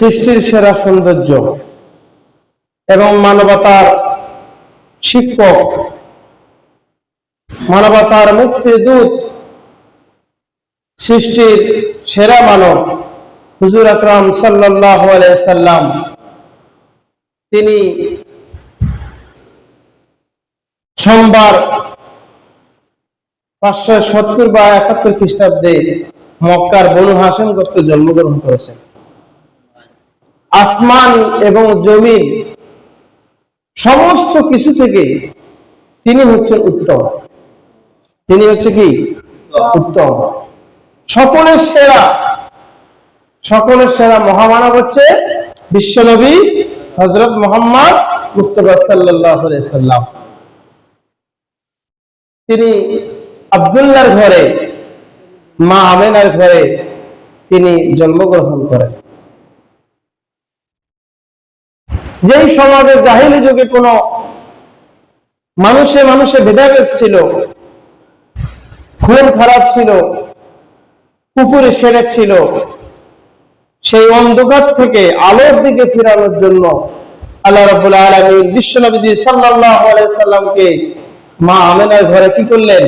সৃষ্টির সেরা সৌন্দর্য এবং মানবতার শিক্ষক, মানবতার মুক্তি দূত সৃষ্টির সেরা মানব হুজুর আকরাম সাল্লাহ সাল্লাম। তিনি সোমবার পাঁচশো সত্তর বা একাত্তর খ্রিস্টাব্দে মক্কার বনু হাসেম গোত্রে জন্মগ্রহণ করেছেন। আসমান এবং জমিন সমস্ত কিছু থেকে তিনি হচ্ছেন উত্তম। তিনি হচ্ছে কি? উত্তম। সকলের সেরা সকলের সেরা মহামানব হচ্ছে বিশ্বনবী হজরত মোহাম্মদ মুস্তফা সাল্লাম। তিনি আবদুল্লার ঘরে, মা আমেনার ঘরে তিনি জন্মগ্রহণ করেন। যেই সমাজে জাহিলি যুগে কোন মানুষে মানুষে ভেদাভেদ ছিল, খুন খারাপ ছিল, কুকুরে সেরেক ছিল, সেই অন্ধকার থেকে আলোর দিকে ফেরানোর জন্য আল্লাহ রাব্বুল আলামিন বিশ্বনবীজি সাল্লাল্লাহু আলাইহি সাল্লামকে মা আমেনার ঘরে কি করলেন?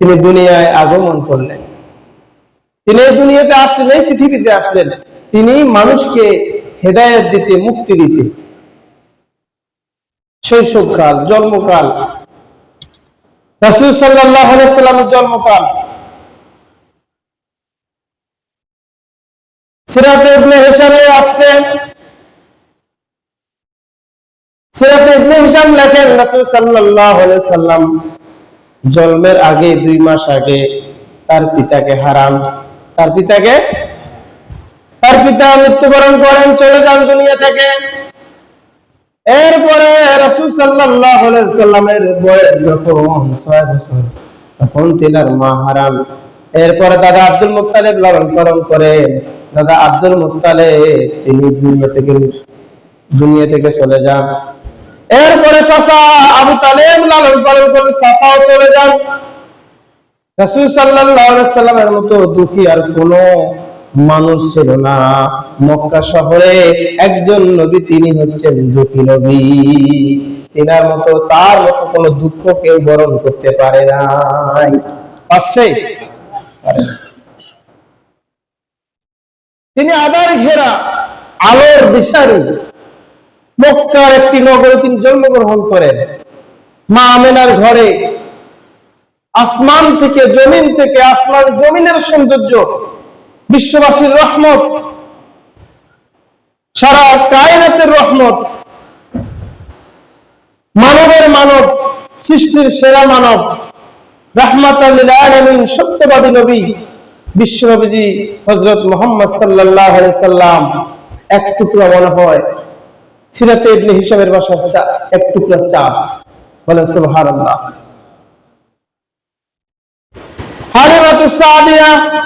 তিনি দুনিয়ায় আগমন করলেন। তিনি এই দুনিয়াতে আসলেন, এই পৃথিবীতে আসলেন। তিনি মানুষকে হেদায়েত দিতে, মুক্তি দিতে। শৈশবকাল, জন্মকাল। সাল্লামের জন্মকাল। সিরাতে ইবনে আসছে। সিরাতে ইবনে হিশাম লেখেন সাল্লাম জন্মের আগে, দুই মাস আগে তার পিতাকে হারান। তার পিতাকে তার পিতা মৃত্যুবরণ করেন, চলে যান দুনিয়া থেকে। এরপরে রাসূল সাল্লামের বয়স যখন 6 বছর, তখন তিনার মা হারান। এরপরে দাদা আব্দুল মুত্তালিব লালন পালন করেন। দাদা আব্দুল মুত্তালিব তিনি দুনিয়া থেকে দুনিয়া থেকে চলে যান। এরপরে চাচা আবু তালেব লালন পালন করেন, চাচাও চলে যান। রাসূল আলাইহি সাল্লামের মতো দুঃখী আর কোনো মানুষ ছিল না। মক্কা শহরে একজন নবী, তিনি হচ্ছেন দুঃখী নবী। তিনার মতো, তার মতো কোনো দুঃখ কেউ বরণ করতে পারে নাই। পাচ্ছে তিনি আদার ঘেরা, আলোর দিশারি। মক্কার একটি নগরে তিনি জন্মগ্রহণ করেন। মা আমেনার ঘরে আসমান থেকে, জমিন থেকে, আসমান জমিনের সৌন্দর্য বিশ্ববাসীর রহমত, সারা কায়নাতের রহমত, মানবের মানব, সৃষ্টির সেরা মানব, রাহমাত সত্যবাদী নবী, বিশ্বনবীজি হযরত মুহাম্মদ আলাইহি সাল্লাম, এক টুকরা মনে হয়, সিরাতে ইবনে হিসাবের চা- এক টুকরা চাঁদ। বলেন সুবহানাল্লাহ। হালিমাতু সাদিয়া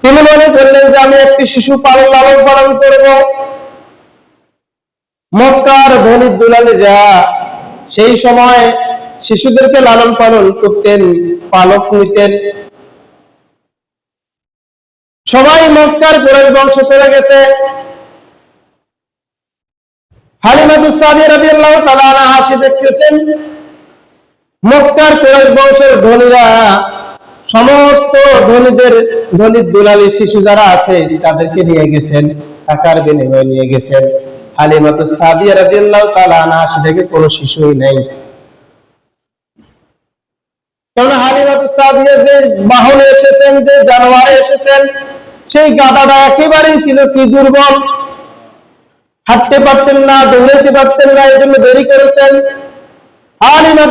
তিনি মনে করলেন যে আমি একটি শিশু পালন লালন পালন করব। মক্কার ধনী দুলালিরা সেই সময় শিশুদেরকে লালন পালন করতেন, পালক নিতেন। সবাই মক্কার পুরোই বংশ চলে গেছে। হালিমাতুস সাদিয়া আল্লাহ আনহা হাসি দেখতেছেন মক্কার কুরাইশ বংশের ধনীরা, সমস্ত ধনীদের ধনী দুলালী শিশু যারা আছে, তাদেরকে নিয়ে গেছেন, টাকার বিনিময়ে নিয়ে গেছেন। সাদিয়া রাদিয়াল্লাহু তাআলা কোনো শিশুই নেই। কারণ হালিমাতুস সাদিয়া যে বাহনে এসেছেন, যে জানোয়ারে এসেছেন, সেই গাদাটা একেবারেই ছিল কি দুর্বল। হাঁটতে পারতেন না, দৌড়াইতে পারতেন না এই জন্য দেরি করেছেন। হালিমা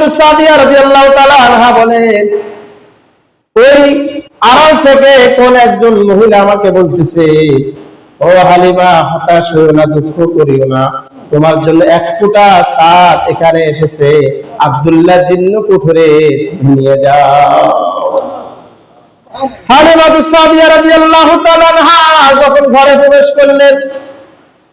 তোমার জন্য এক ফুটা সাত এখানে এসেছে, আব্দুল্লাহ জিন্ন কুঠুরে নিয়ে যাও। তাআলা যখন ঘরে প্রবেশ করলেন আলিমাতু সাদি রাদিয়াল্লাহু তাআলা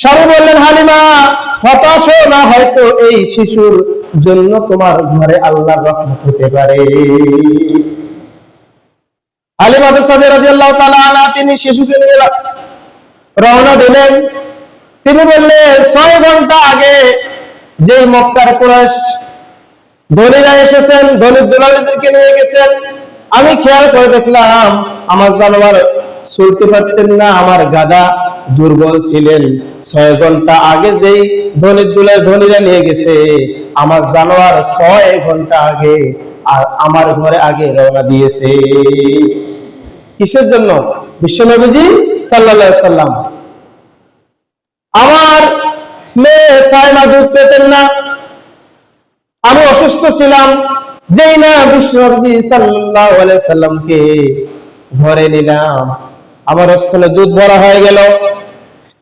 স্বামী বললেন, হালিমা, হতাশ না, হয়তো এই শিশুর জন্য তোমার ঘরে আল্লাহর রহমত হতে পারে। হালিমা বিসাদে তিনি শিশুকে নিয়ে রওনা দিলেন। তিনি বললেন, ছয় ঘণ্টা আগে যেই মক্কার কুরাইশ ধনীরা এসেছেন, ধনী দুলালীদেরকে নিয়ে গেছেন, আমি খেয়াল করে দেখলাম, আমার জানোয়ার চলতে পারতেন না। আমার গাদা দুর্বল ছিলেন। ছয় ঘণ্টা আগে যেই ধনী দুলাই ধনীরা নিয়ে গেছে, আমার জানোয়ার ছয় ঘণ্টা আগে আর আমার ঘরে আগে রওনা দিয়েছে। কিসের জন্য? বিশ্বনবীজি আলাইহি সাল্লাম আমার মেয়ে সাইমা দুধ পেতেন না। আমি অসুস্থ ছিলাম। যেই না বিশ্বনবী সাল্লাল্লাহু আলাইহি সাল্লামকে ঘরে নিলাম। আমার স্থলে দুধ ভরা হয়ে গেল।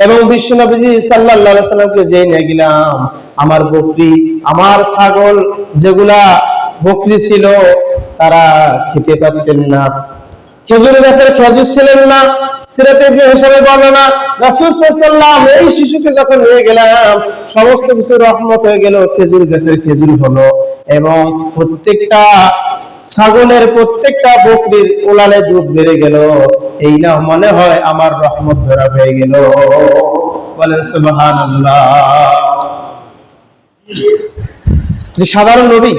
এবং বিশ্বনবীজি সাল্লাল্লাহু আলাইহি সাল্লামকে নিয়ে গেলাম, আমার বকরি, আমার ছাগল যেগুলা বকরি ছিল, তারা খেতে পারতেন না। খেজুর গাছের খেজুর ছিলেন না, সিরাতে হিসাবে বর্ণনা, রাসূল সাল্লাল্লাহু এই শিশুকে যখন নিয়ে গেলাম, সমস্ত কিছু রহমত হয়ে গেল, খেজুর গাছের খেজুর হলো। এবং প্রত্যেকটা ছাগলের প্রত্যেকটা বকরির ওলালে দুধ বেড়ে গেল। এই না মনে হয় আমার রহমত ধরা হয়ে গেল। বলেন সাধারণ নবী,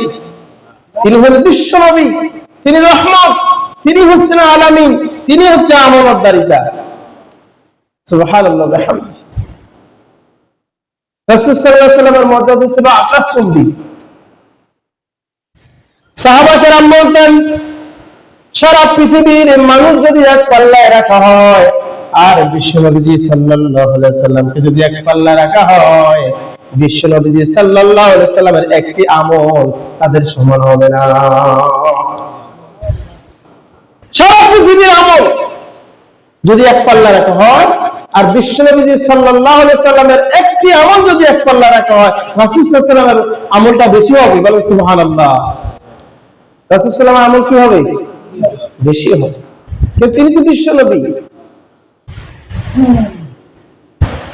তিনি হলেন বিশ্ব নবী, তিনি রহমত, তিনি হচ্ছেন আলামিন, তিনি হচ্ছে আমানতদারিতা সুবহানাল্লাহ, বিহামদি। রাসূল সাল্লাল্লাহু আলাইহি ওয়াসাল্লামের মর্যাদা ছিল আকাশচুম্বী সাহাবা কেরাম বলতেন সারা পৃথিবীর মানুষ যদি এক পাল্লায় রাখা হয়, আর বিশ্বনবীজি সাল্লাল্লাহু সাল্লামকে যদি এক পাল্লায় রাখা হয় বিশ্বনবীজি সাল্লাল্লাহু সাল্লামের একটি আমল তাদের সমান হবে না। সারা পৃথিবীর আমল যদি এক পাল্লা রাখা হয়, আর বিশ্বনবীজি সাল্লাল্লাহু আলাইহি সাল্লামের একটি আমল যদি এক পাল্লা রাখা হয়, রাসূল সাল্লাল্লাহু আমলটা বেশি হবে। বলেন সুবহানাল্লাহ। রাসূল সাল্লামের আমল কি হবে? বেশি হবে। তিনি তো বিশ্বনবী।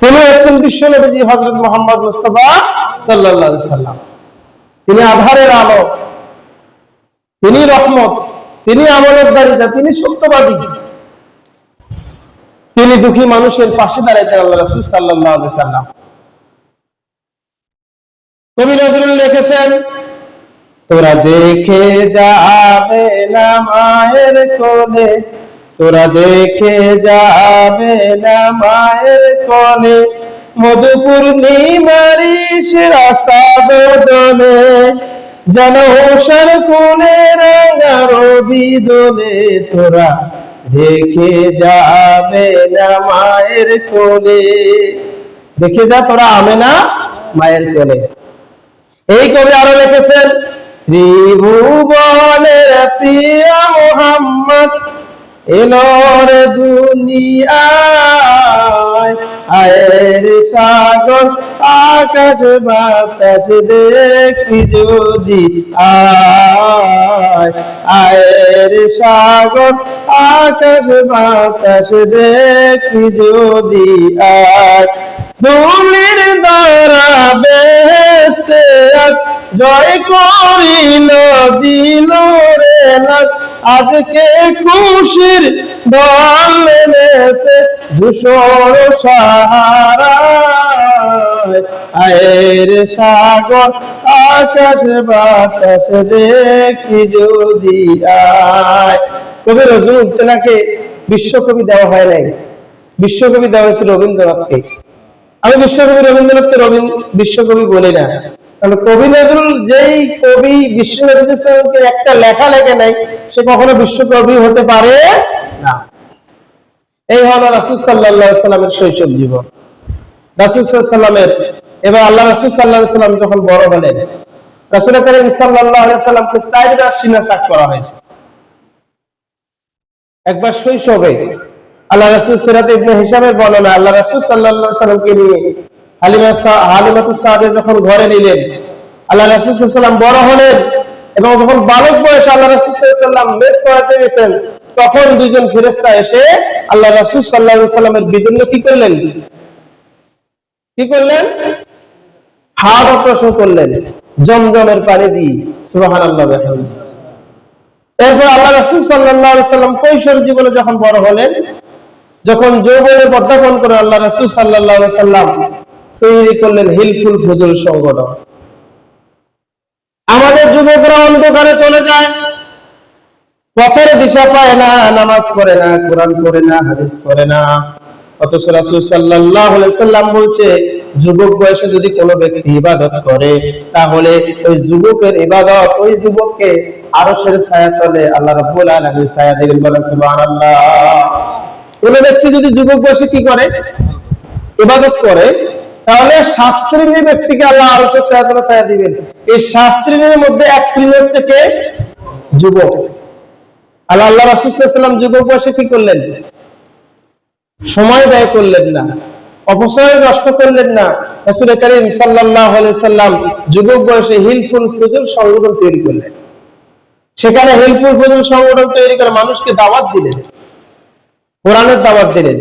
তিনি হচ্ছেন বিশ্বনবীজি হযরত মুহাম্মদ মুস্তাফা সাল্লাল্লাহু সাল্লাম। তিনি আধারের আলো, তিনি রহমত, তিনি আমলের দারিদা তিনি সত্যবাদী। তিনি দুঃখী মানুষের পাশে দাঁড়াইতেন আল্লাহ রাসূল আলাইহি সাল্লাম। কবি নজরুল লিখেছেন তোরা দেখে যাবে না মায়ের কোলে। তোরা দেখে যাবে না মায়ের কোলে। মধুপুর নিমারিস রাস্তা দোলে যেন হোসার কোলে রাঙা রবি দোলে। তোরা দেখে যাবে না মায়ের কোলে। দেখে যা তোরা আমে না মায়ের কোলে। এই কবি আরও লিখেছেন ত্রিভুবনের প্রিয় মোহাম্মদ এলোর দুনিয়ায়। আয়ের সাগর, আকাশ বাতাস দেখি যদি আয়। আয়ের সাগর, আকাশ বাতাস দেখি যদি আয়। ধুলির দ্বারা বেহেস্তে জয় করিল, দিল রে আজকে খুশির ঢল নেমেছে ধূসর সাহারা আয়ের সাগর, আকাশ বাতাস দেখি যদি আয়। কবি নজরুল উত্তেনাকে বিশ্বকবি দেওয়া হয় নাই। বিশ্বকবি দেওয়া হয়েছে রবীন্দ্রনাথকে। আমি বিশ্বকবি রবীন্দ্রনাথকে রবীন্দ্র বিশ্বকবি বলি না। কারণ কবি নজরুল যেই কবি বিশ্ব বিশ্বনবীকে একটা লেখা লেখে নাই, সে কখনো বিশ্বকবি হতে পারে না। এই হলো রাসুল সাল্লাহ সাল্লামের শৈশব জীবন। রাসুল সাল্লামের, এবার আল্লাহ রাসুল সাল্লাহ সাল্লাম যখন বড় হলেন, রাসুল করিম সাল্লাহ সাল্লামকে চারবার সিনাসাক করা হয়েছে। একবার শৈশবে আল্লাহ রাসূল সিরাত ইবনে হিসামের বর্ণনা আল্লাহ রাসূল আলাইহি সাল্লামকে নিয়ে যখন ঘরে নিলেন, আল্লাহ রাসূল সাল্লাল্লাহু বড় হলেন এবং যখন বালক বয়সে আল্লাহ রাসূল সাল্লাল্লাহু আলাইহি সাল্লাম মেষ চড়াতে গেছেন তখন দুজন ফেরেশতা এসে আল্লাহ রাসূল সাল্লাল্লাহু সাল্লামের বিদুল্য কি করলেন? কি করলেন? হাত অপারেশন করলেন, জমজমের পানি দিয়ে, সুবহানাল্লাহ বিহামদিহি এরপর আল্লাহ রাসূল সাল্লাল্লাহু সাল্লাম কৈশোর জীবনে যখন বড় হলেন, যখন যৌবনে পদার্পণ করে আল্লাহ রাসূল আলাইহি সাল্লাম তৈরি করলেন হিলফুল ফুজুল সংগঠন। আমাদের যুবকরা অন্ধকারে চলে যায়। পথের দিশা পায় না, নামাজ পড়ে না, কোরআন পড়ে না, হাদিস পড়ে না। অথচ রাসূল সাল্লাম বলছে, যুবক বয়সে যদি কোনো ব্যক্তি ইবাদত করে, তাহলে ওই যুবকের ইবাদত, ওই যুবককে আরশের ছায়া তলে, আল্লাহ রাব্বুল আলামিন ছায়া দিবেন বলেন, সুবহানাল্লাহ। কোন ব্যক্তি যদি যুবক বয়সে কি করে? ইবাদত করে তাহলে সাত শ্রেণির ব্যক্তিকে আল্লাহ আরশের ছায়া দিবেন। এই সাত শ্রেণির মধ্যে এক শ্রেণি হচ্ছে কে? যুবক। আল্লাহ আল্লাহ রাসূল সাল্লাল্লাহু আলাইহি সাল্লাম যুবক বয়সে কি করলেন? সময় ব্যয় করলেন না। অপচয় নষ্ট করলেন না। রাসূল করিম সাল্লাম যুবক বয়সে হিলফুল ফুজুর সংগঠন তৈরি করলেন। সেখানে হিলফুল ফুজুর সংগঠন তৈরি করে মানুষকে দাওয়াত দিলেন। কোরআনের দাওয়াত দিলেন।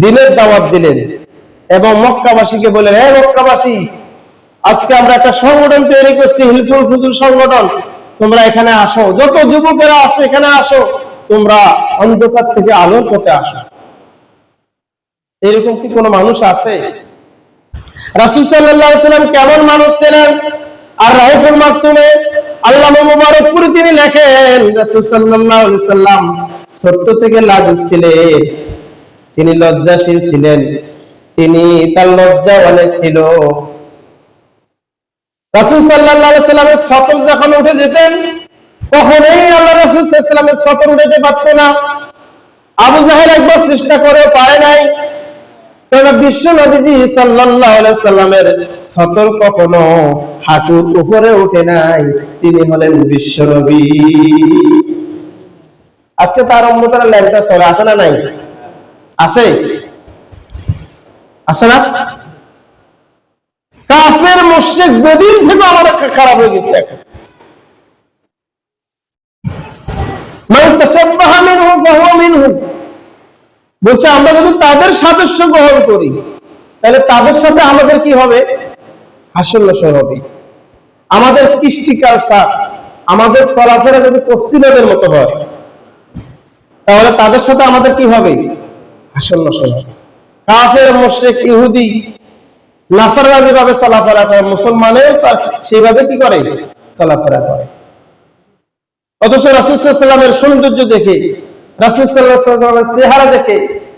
দিনের দাওয়াত দিলেন। এবং মক্কাবাসীকে বললেন হে মক্কাবাসী, আজকে আমরা একটা সংগঠন তৈরি করছি, হিলফুল ফুজুর সংগঠন। তোমরা এখানে আসো। যত যুবকেরা আছে, এখানে আসো। তোমরা অন্ধকার থেকে আলোর পথে আসো। এরকম কি কোনো মানুষ আছে? রাসূল সাল্লাম কেমন মানুষ ছিলেন? আর রাহিবুল মাধ্যমে আল্লাহ মুবারকপুর তিনি লেখেন, রাসূল সাল্লাম ছোট্ট থেকে লাজুক ছিলেন। তিনি লজ্জাশীল ছিলেন। তিনি তার লজ্জা অনেক ছিল। রাসূল আলাইহি সাল্লামের সতর যখন উঠে যেতেন, কখনোই আল্লাহ রাসূল সাল্লামের সতর পারতো না। আবু জাহেল একবার চেষ্টা করে পারে নাই। বিশ্ব নবীজি সাল্লামের সতর কখনো হাঁটুর উপরে ওঠে নাই। তিনি হলেন বিশ্ব নবী। আজকে তার উম্মতেরা ল্যাংটা চলে আসে না নাই? আছে? আছে কাফের মুশরিক বেদিন থেকে আমার খারাপ হয়ে গেছে এখন। বলছে, আমরা যদি তাদের সদস্য গ্রহণ করি, তাহলে তাদের সাথে আমাদের কি হবে? হবে। আমাদের আমাদের চলাফেরা যদি পশ্চিমাদের মতো হয়, তাহলে তাদের সাথে আমাদের কি হবে? হাস্যল্লাসর হবে। কাফের, মুশরিক, ইহুদি, নাসাররা যেভাবে চলাফেরা করে, মুসলমানেও তার সেইভাবে কি করে? চলাফেরা করে। অথচ রাসুলসাল্লামের সৌন্দর্য দেখে রাসুলসাল্লাহামের চেহারা দেখে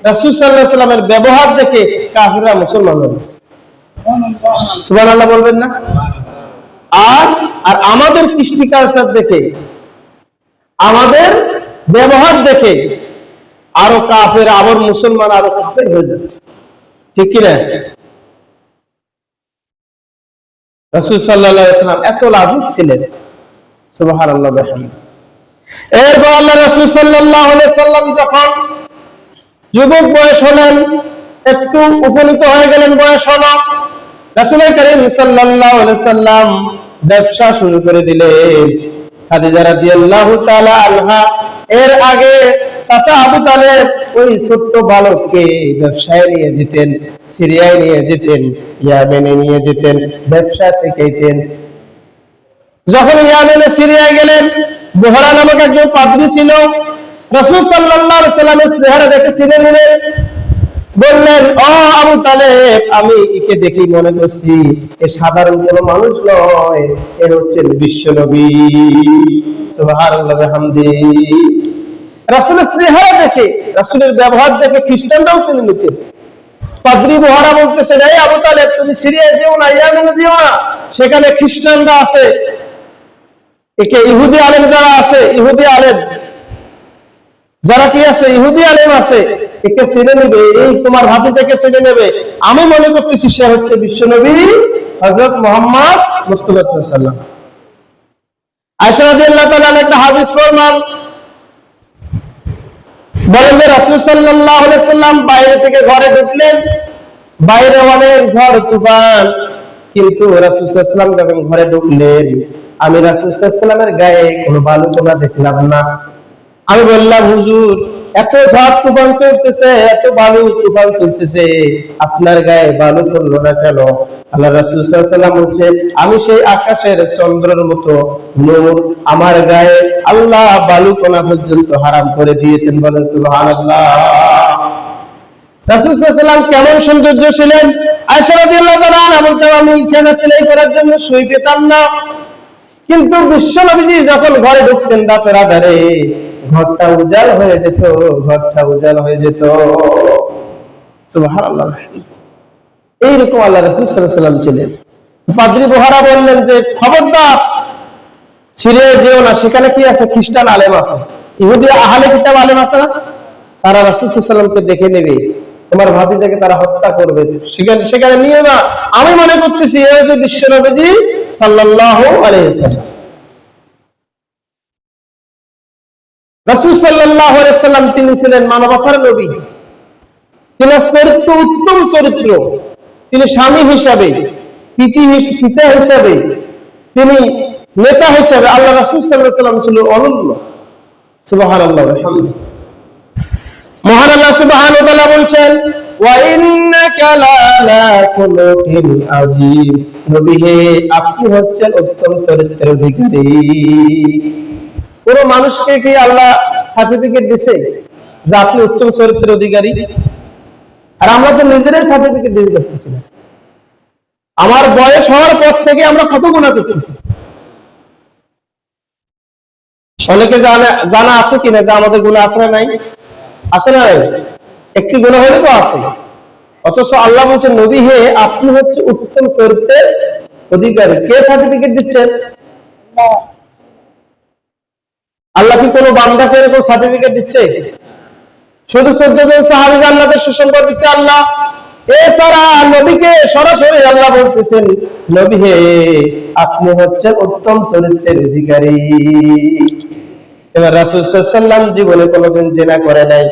রাসুলসাল্লাহামের ব্যবহার দেখে কাফিররা মুসলমান সুবান আল্লাহ বলবেন না? আর আর আমাদের কৃষ্টি কালচার দেখে, আমাদের ব্যবহার দেখে আরও কাফের, আবার মুসলমান আরও কাফের হয়ে যাচ্ছে। ঠিক কিনা রসুল সাল্লাহ এত লাভুক ছিলেন। সুবাহ আল্লাহ এরপর আল্লাহ রসুল সাল্লাহ সাল্লাম যখন যুবক বয়স হলেন, একটু উপনীত হয়ে গেলেন, বয়স হল রসুল করিম সাল্লাহ সাল্লাম ব্যবসা শুরু করে দিলেন। খাদিজা এর আগে আবু ওই ছোট্ট বালককে ব্যবসায় নিয়ে যেতেন, সিরিয়ায় নিয়ে যেতেন, ইয়ামেনে নিয়ে যেতেন, ব্যবসা শিখাইতেন। যখন ইয়ামেনে, সিরিয়ায় গেলেন, বোহরা নামক একজন ছিল, রসুল সাল্লাল্লাহু সাল্লামের দেখে চিনে নিলেন বললেন, ও আবু তালেব, আমি একে দেখি মনে করছি এ সাধারণ কোন মানুষ নয় এ হচ্ছেন বিশ্ব নবী। রাসূলের চেহারা দেখে, রাসূলের ব্যবহার দেখে খ্রিস্টানরাও চিনে নিতেন পাদ্রী বোহারা বলতেছে এই আবু তালেব, তুমি সিরিয়ায় যেও না যেও না, সেখানে খ্রিস্টানরা আছে। একে ইহুদি আলেম যারা আছে, ইহুদি আলেম যারা কি আছে, ইহুদি আলেম আছে, একে ছেড়ে নেবে, এই তোমার হাতে থেকে ছেড়ে নেবে? আমি মনে করতেছি সে হচ্ছে বিশ্বনবী হজরত মোহাম্মদ মুস্তফা সাল্লাম আয়সা রাদিয়াল্লাহু তাআলা একটা হাদিস ফরমান বলেন বাইরে থেকে ঘরে ঢুকলেন, বাইরে ঘরে ঢুকলেন, আমি রাসূল সাল্লাল্লাহু সাল্লামের গায়ে কোনো বালু কোনা দেখলাম না। আমি বললাম, হুজুর, এত ঝড় তুফান চলতেছে, এত বালু তুফান চলতেছে, আপনার গায়ে বালু পড়ল না কেন? আল্লাহ রাসূল সাল্লাল্লাহু আলাইহি সাল্লাম বলছে, আমি সেই আকাশের চন্দ্রের মতো নূর, আমার গায়ে আল্লাহ বালু কোনা পর্যন্ত হারাম করে দিয়েছেন। বলেন, সুবহানাল্লাহ। রাসূল সাল্লাল্লাহু আলাইহি সাল্লাম কেমন সৌন্দর্য ছিলেন? আমি খেজা সেলাই করার জন্য সুই পেতাম না। কিন্তু বিশ্ব নবীজি যখন ঘরে ঢুকতেন রাতের আধারে ঘরটা উজাল হয়ে যেত, ঘরটা উজাল হয়ে যেত। এইরকম আল্লাহ রাসূল সাল্লাল্লাহু আলাইহি সাল্লাম ছিলেন। পাদ্রী বহারা বললেন যে, খবরদার, ছিঁড়ে যেও না, সেখানে কি আছে? খ্রিস্টান আলেম আছে। ইহুদি আহলে কিতাব আলেম আছে না? তারা রাসূল দেখে নেবে। তোমার ভাতিজাকে তারা হত্যা করবে। সেখানে সেখানে নিয়ে না। আমি মনে করতেছি, এই হচ্ছে বিশ্ব নবীজি সাল্লাল্লাহু আলাইহি রাসূল তিনি ছিলেন মানবতার নবী। তিনি চরিত্র, উত্তম চরিত্র। তিনি স্বামী হিসাবে, পিতি হিসাবে, তিনি নেতা হিসাবে আল্লাহ ছিল অনন্য। আপনি হচ্ছেন উত্তম চরিত্রের অধিকারী। কোন মানুষকে কি আল্লাহ সার্টিফিকেট দিছে যে আপনি উত্তম চরিত্রের অধিকারী? আর আমরা তো নিজেরাই সার্টিফিকেট দিয়ে করতেছি না। আমার বয়স হওয়ার পর থেকে আমরা কত গুণা করতেছি। অনেকে জানা জানা আছে কিনা যে আমাদের গুণা আছে না নাই? আছে না একটি গুণা হলে তো আছে। অথচ আল্লাহ বলছেন, নবী হে, আপনি হচ্ছে উত্তম চরিত্রের অধিকারী। কে সার্টিফিকেট দিচ্ছেন আল্লাহ কি কোনো বান্দাকে এরকম সার্টিফিকেট দিচ্ছে? শুধু চোদ্দ জন সাহাবি জান্নাতের সুসংবাদ দিচ্ছে আল্লাহ। এছাড়া নবীকে সরাসরি আল্লাহ বলতেছেন, নবী হে, আপনি হচ্ছেন উত্তম চরিত্রের অধিকারী। এবার রাসূল সাল্লাম জীবনে কোনোদিন জেনা করে নাই।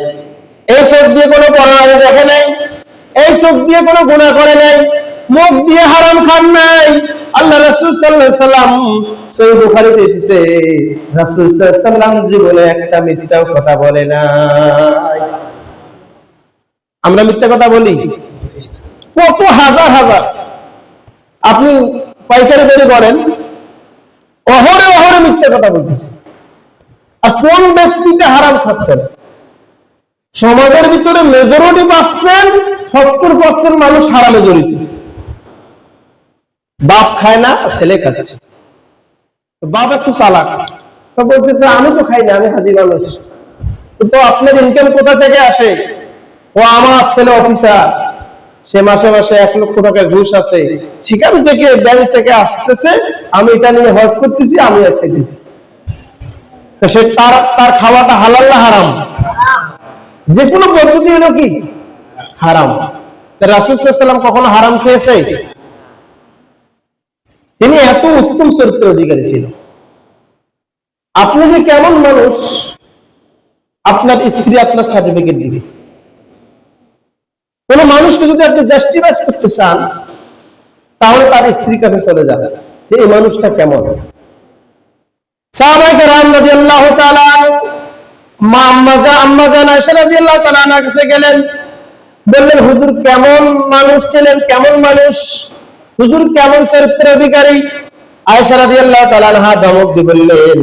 এই চোখ দিয়ে কোনো দেখে নাই। এই চোখ দিয়ে কোনো গুণা করে নাই। মুখ দিয়ে হারাম খান নাই। আল্লাহ রাসূল সাল্লাল্লাহু সাল্লাম সহিহ বুখারীতে এসেছে, রাসূল সাল্লাল্লাহু আলাইহি সাল্লাম জীবনে একটা মিথ্যাও কথা বলে নাই। আমরা মিথ্যা কথা বলি? কত হাজার হাজার। আপনি পাইকারি বেরি করেন, অহরে অহরে মিথ্যা কথা বলতেছে। আর কোন ব্যক্তিটা হারাম খাচ্ছেন? সমাজের ভিতরে মেজরিটি পাচ্ছেন সত্তর পার্সেন্ট মানুষ হারামে জড়িত। বাপ খায় না, ছেলে খাচ্ছে। বাপ একটু চালাক। তো বলতেছে, আমি তো খাই না, আমি হাজি মানুষ। তো আপনার ইনকাম কোথা থেকে আসে? ও আমার ছেলে অফিসার সে মাসে মাসে এক লক্ষ টাকা ঘুষ আছে। সেখান থেকে ব্যাংক থেকে আসতেছে, আমি এটা নিয়ে হজ করতেছি, আমি আর খাইতেছি। তো সে তার তার খাওয়াটা হালাল না হারাম? যে কোনো পদ্ধতি হলো কি? হারাম। রাসুসাল্লাম কখনো হারাম খেয়েছে? তিনি এত উত্তম চরিত্রের অধিকারী ছিল। আপনি যে কেমন মানুষ? আপনার স্ত্রী আপনার সার্টিফিকেট দিবে। কোন মানুষকে যদি আপনি জাস্টিফাইজ করতে চান, তাহলে তার স্ত্রীর কাছে চলে যান যে এই মানুষটা কেমন? মা আম্মা জা, আম্মা কাছে গেলেন। বললেন, হুজুর, কেমন মানুষ ছিলেন? কেমন মানুষ? হুজুর কেমন চরিত্রের অধিকারী? আয়েশা ধমক বললেন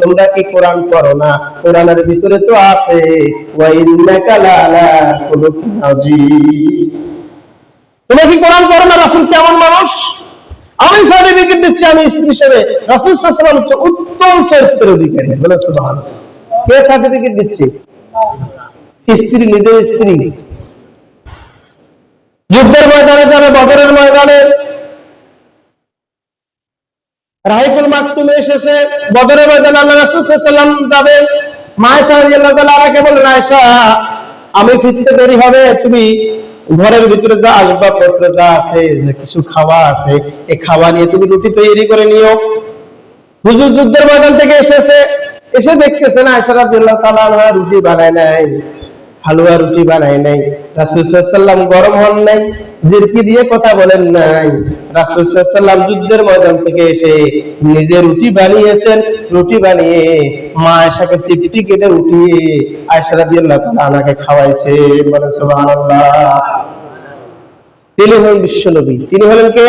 তোমরা কি কোরআন না? কোরআনের ভিতরে তো আছে তোমরা কি কোরআন পড়ো না, রাসূল কেমন মানুষ? আমি সার্টিফিকেট দিচ্ছি, আমি স্ত্রী হিসেবে। রাসূল সাল্লাল্লাহু আলাইহি উত্তম চরিত্রের অধিকারী। বলে কে সার্টিফিকেট দিচ্ছে? স্ত্রী, নিজের স্ত্রী। যুদ্ধের ময়দানে যাবে, বদরের ময়দানে। রাহিকুল মাকতুমে এসেছে, বদরের ময়দানে আল্লাহ রাসূল সাল্লাল্লাহু যাবে। মায়েশা আয়েশা আমি ফিরতে দেরি হবে, তুমি ঘরের ভিতরে যা আসবাবপত্র যা আছে, যে কিছু খাওয়া আছে খাওয়া নিয়ে তুমি রুটি তৈরি করে নিও। হুজুর যুদ্ধের ময়দান থেকে এসেছে, এসে দেখতেছে না রুটি বানায় নাই। হালুয়া রুটি বানায় নাই। রাসূল সাল্লাল্লাহু গরম হন নাই, জিরকি দিয়ে কথা বলেন নাই। রাসূল সাল্লাল্লাহু যুদ্ধের ময়দান থেকে এসে নিজে রুটি বানিয়েছেন। রুটি বানিয়ে মা আয়েশাকে সিপটি কেটে উঠিয়ে আয়েশা রাদিয়াল্লাহু তাআলা আনহাকে খাওয়াইছে। বলে, সুবহানাল্লাহ। তিনি হলেন বিশ্বনবী। তিনি হলেন কে?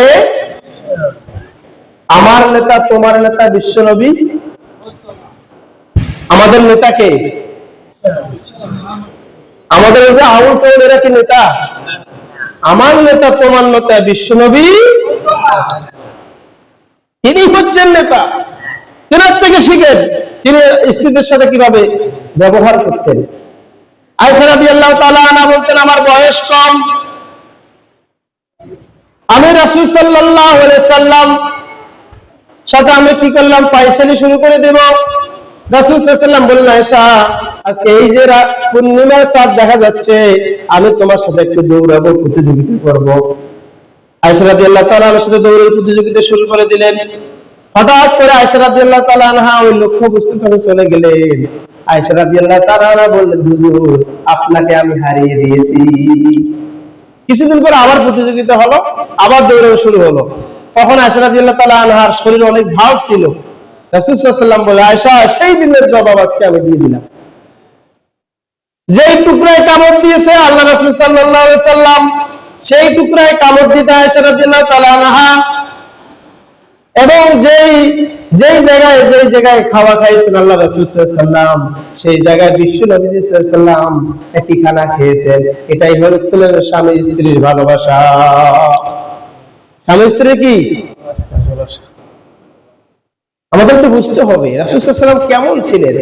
আমার নেতা, তোমার নেতা বিশ্বনবী। আমাদের নেতাকে আমাদের যে আউল কৌমেরা কি নেতা, আমার নেতা তোমার নেতা বিশ্বনবী। তিনি হচ্ছেন নেতা। তেনার থেকে শিখেন। তিনি স্ত্রীদের সাথে কীভাবে ব্যবহার করতেন। আয়সা রাদিয়াল্লাহু তাআলা আনা বলতেন, আমার বয়স কম। আমি রাসূল আলাইহি সাল্লাম সাথে আমি কি করলাম? পায়সালি শুরু করে দেব। রাসূল সাল্লাল্লাহু বললেন, আয়েশা, আজকে এই যে দেখা যাচ্ছে, আমি তোমার সাথে একটু দৌড়াবো, প্রতিযোগিতা করব। আপনাকে আমি হারিয়ে দিয়েছি। কিছুদিন পর আবার প্রতিযোগিতা হলো, আবার দৌড়ানো শুরু হলো। তখন আয়সা রাদিয়াল্লাহু তাআলা আনহার শরীর অনেক ভালো ছিল। ওয়াসাল্লাম বলে, আয়েশা, সেই দিনের জবাব আজকে আমি দিয়ে দিলাম। যেই টুকরায় কামড় দিয়েছে আল্লাহ রাসূল সাল্লাম সেই টুকরায় কামড় দিতে আয়েশা রাদিয়াল্লাহু তাআলা আনহা এবং যেই যেই জায়গায় যেই জায়গায় খাওয়া খাইয়েছেন আল্লাহ রাসূল সাল্লাম সেই জায়গায় বিশ্ব নবী সাল্লাম একই খানা খেয়েছেন। এটাই হচ্ছে স্বামী স্ত্রীর ভালোবাসা। স্বামী স্ত্রী কি? আমাদের তো বুঝতে হবে, রাসূল সাল্লাল্লাহু আলাইহি সাল্লাম কেমন ছিলেন?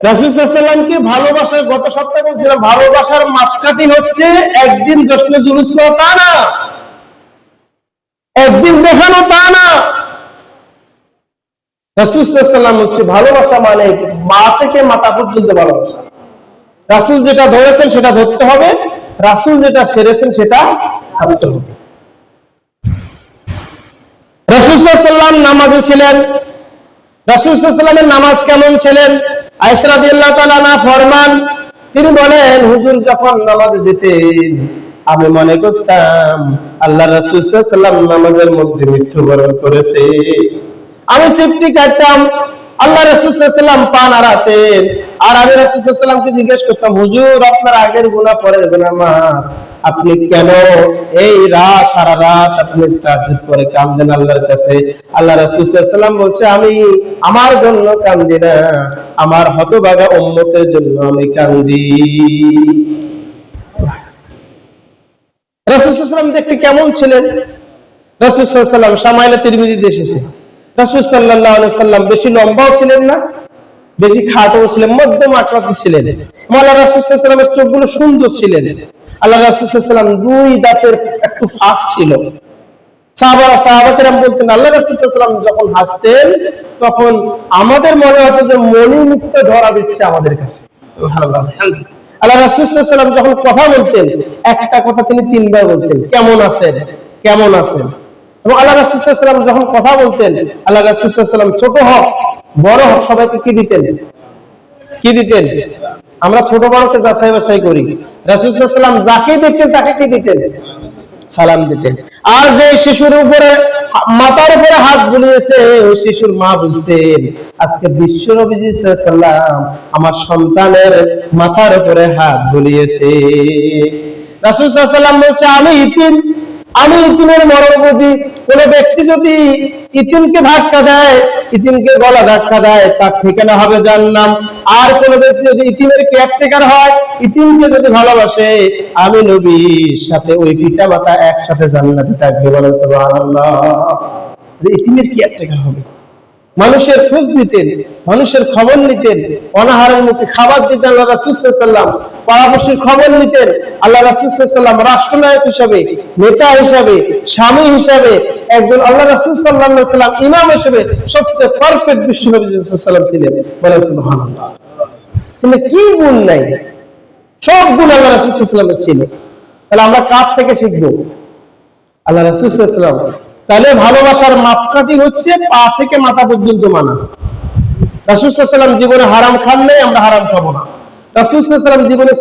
রাসুলসাল্লামকে ভালোবাসার গত সপ্তাহে বলছিলাম, ভালোবাসার মাত্রাটি হচ্ছে একদিন জশ্নে জুলুস করা তা না। একদিন দেখানো তা না। রাসুলসাল্লাম হচ্ছে ভালোবাসা মানে মা থেকে মাথা পর্যন্ত ভালোবাসা। রাসুল যেটা ধরেছেন সেটা ধরতে হবে, রাসুল যেটা সেরেছেন সেটা ছাড়তে হবে। রাসুলসাল্লাম নামাজে ছিলেন। রাসুলসাল্লামের নামাজ কেমন ছিলেন? ফরমান, তিনি বলেন, হুজুর, যখন নামাজে যেতেন, আমি মনে করতাম আল্লাহ রাসুলসাল্লাম নামাজের মধ্যে মৃত্যুবরণ করেছে। আমি সিফটি কাটতাম, আল্লাহ রাসুলসাল্লাম পা নাড়াতেন আর আমি রাসুলসাল্লামকে জিজ্ঞেস করতাম, হুজুর, আপনার আগের গুণা পরের গুণা মা, আপনি কেন এই রাত, সারা রাত আপনি তাজ্জুদ করে কামদেন আল্লাহর কাছে? আল্লাহ রাসূলুল্লাহ বলছে, আমি আমার জন্য কান্দি না, আমার হতভাগা উম্মতের জন্য আমি কান্দি। রাসূলুল্লাহ দেখতে কেমন ছিলেন? রাসূলুল্লাহ সামাইলে তিরমিজিতে এসেছে। রাসূল আলাইহি সাল্লাম বেশি লম্বাও ছিলেন না বেশি খাটো ছিলেন মধ্যম আকৃতি ছিলেন। মাওলানা রাসূলুল্লাহ চোখগুলো সুন্দর ছিলেন। আল্লাহ রাসূলুল্লাহ দুই দাঁতের একটু ফাঁক ছিল। যখন হাসতেন, তখন আমাদের মনে যে ধরা দিচ্ছে আমাদের কাছে। আল্লাহ যখন বলতেন, একটা কথা তিনি তিনবার বলতেন, কেমন আছেন? কেমন আছেন? এবং আল্লাহ রাসূলুল্লাহ যখন কথা বলতেন, আল্লাহ রাসূলুল্লাহ ছোট হোক, বড় হোক, সবাইকে কি দিতেন? কি দিতেন? আমরা ছোট বড়কে যাচাই বাছাই করি। রাসুলাম যাকে দেখতেন, তাকে কি দিতেন? সালাম দিতেন। আর যে শিশুর উপরে, মাথার উপরে হাত বুলিয়েছে ওই শিশুর মা বুঝতেন, আজকে বিশ্ব নবীজি সাল্লাম আমার সন্তানের মাথার উপরে হাত বুলিয়েছে। রাসুল সাল্লাম বলছে, আমি ইতিম। আমি ইতিমের মরণ বুঝি কোন ব্যক্তি যদি ইতিমকে ধাক্কা দেয়, ইতিমকে গলা ধাক্কা দেয়, তার ঠিকানা হবে জান্নাম। আর কোন ব্যক্তি যদি ইতিমের কেয়ারটেকার হয়, ইতিমকে যদি ভালোবাসে, আমি নবীর সাথে ওই পিতা মাতা একসাথে জান্নাতে থাকবে বলে সুবহানাল্লাহ। ইতিমের কেয়ারটেকার হবে। মানুষের খোঁজ দিতেন মানুষের খবর নিতেন অনাহারের মুখে খাবার দিতেন আল্লাহ রাসুসাল্লাম পরামর্শের খবর নিতেন, আল্লাহ রাসুসাল্লাম রাষ্ট্রনায়ক হিসাবে, নেতা হিসাবে, স্বামী হিসাবে, একজন আল্লাহ রাসুল সাল্লাম ইমাম হিসেবে সবচেয়ে পারফেক্ট বিশ্বনবীলাম ছিলেন। বলে কিন্তু কি গুণ নাই? সব গুণ আল্লাহ রাসুসাল্লামের ছিল। তাহলে আমরা কার থেকে শিখব? আল্লাহ রাসুসাল্লাম তাহলে ভালোবাসার মাপকাঠি হচ্ছে পা থেকে মাথা পর্যন্ত মানা। রাসুসাল্লাম জীবনে হারাম খান নাই, আমরা হারাম খাব না। রাসুসাল্লাম জীবনে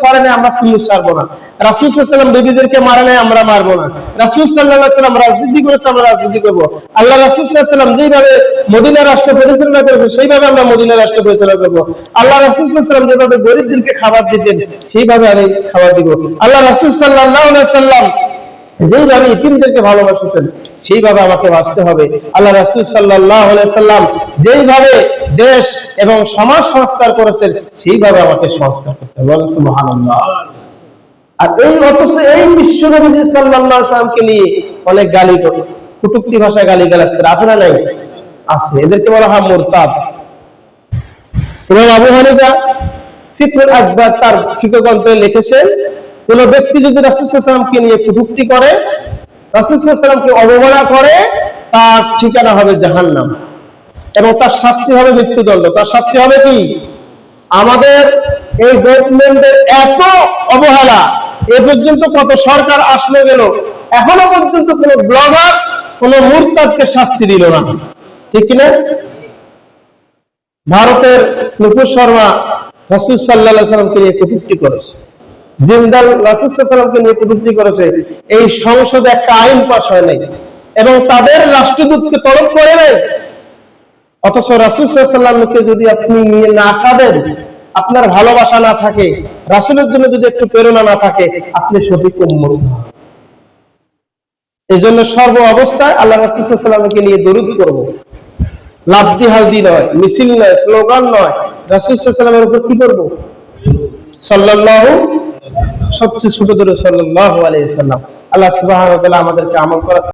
সারে আমরা সারবো না। রাসুসাল্লাম বেবিদেরকে মারে আমরা মারবো না। রাসুসাল্লাম রাজনীতি করেছে, আমরা রাজনীতি করব। আল্লাহ রাসুসাল্লাম যেভাবে মদিনা রাষ্ট্র পরিচালনা করেছে, সেইভাবে আমরা মদিনা রাষ্ট্র পরিচালনা করব। আল্লাহ রাসুসাল্লাম যেভাবে গরিবদেরকে খাবার দিতেন, সেইভাবে আমি খাবার দিব। আল্লাহ রাসুসাল্লাহ সাল্লাম যেইভাবে ইতিমদেরকে ভালোবাসেছেন, সেইভাবে আমাকে বাঁচতে হবে। আল্লাহ রাসুল সাল্লাহ সাল্লাম যেইভাবে দেশ এবং সমাজ সংস্কার করেছেন, সেইভাবে আমাকে সংস্কার করতে হবে। সুবহানাল্লাহ। আর এই অথচ এই বিশ্বনবী সাল্লাহ সাল্লামকে নিয়ে অনেক গালি কুটুক্তি ভাষায় গালি গালাজ করে আছে না নাই? আছে। এদেরকে বলা হয় মোরতাদ। ইমাম আবু হানিফা ফিকহুল আকবর তার ফিকহ গ্রন্থে লিখেছেন কোন ব্যক্তি যদি রাসূলুল্লাহকে নিয়ে কটূক্তি করে রাসূলুল্লাহকে অবহেলা করে, তার ঠিকানা হবে জাহান্নাম এবং তার শাস্তি হবে মৃত্যুদণ্ড। তার শাস্তি হবে কি? আমাদের এই গভর্নমেন্টের এত অবহেলা, এ পর্যন্ত কত সরকার আসলো গেল, এখনও পর্যন্ত কোন ব্লগার, কোন মুরতাদকে শাস্তি দিল না। ঠিক কিনা? ভারতের নুপুর শর্মা রাসুল সাল্লাহ সাল্লামকে নিয়ে কটূক্তি করেছে। জিন্দাল নিয়ে করেছে, এই সংসদে একটা আইন পাস হয় নাই এবং তাদের রাষ্ট্রদূতকে করে অথচ যদি আপনি নিয়ে না আপনার ভালোবাসা না থাকে, রাসুলের জন্য যদি একটু প্রেরণা না থাকে, আপনি সঠিক উন্মত এই জন্য সর্ব অবস্থায় আল্লাহ রাসুল নিয়ে দরুদ করব লাভদি হালদি নয়, মিছিল নয়, স্লোগান নয়। রাসুলের উপর কি করব? সাল্লাহ সবচেয়ে ছোট ধরে সাল্লাহ আলাইসাল্লাম আল্লাহ সুবাহ আমাদেরকে আমল করা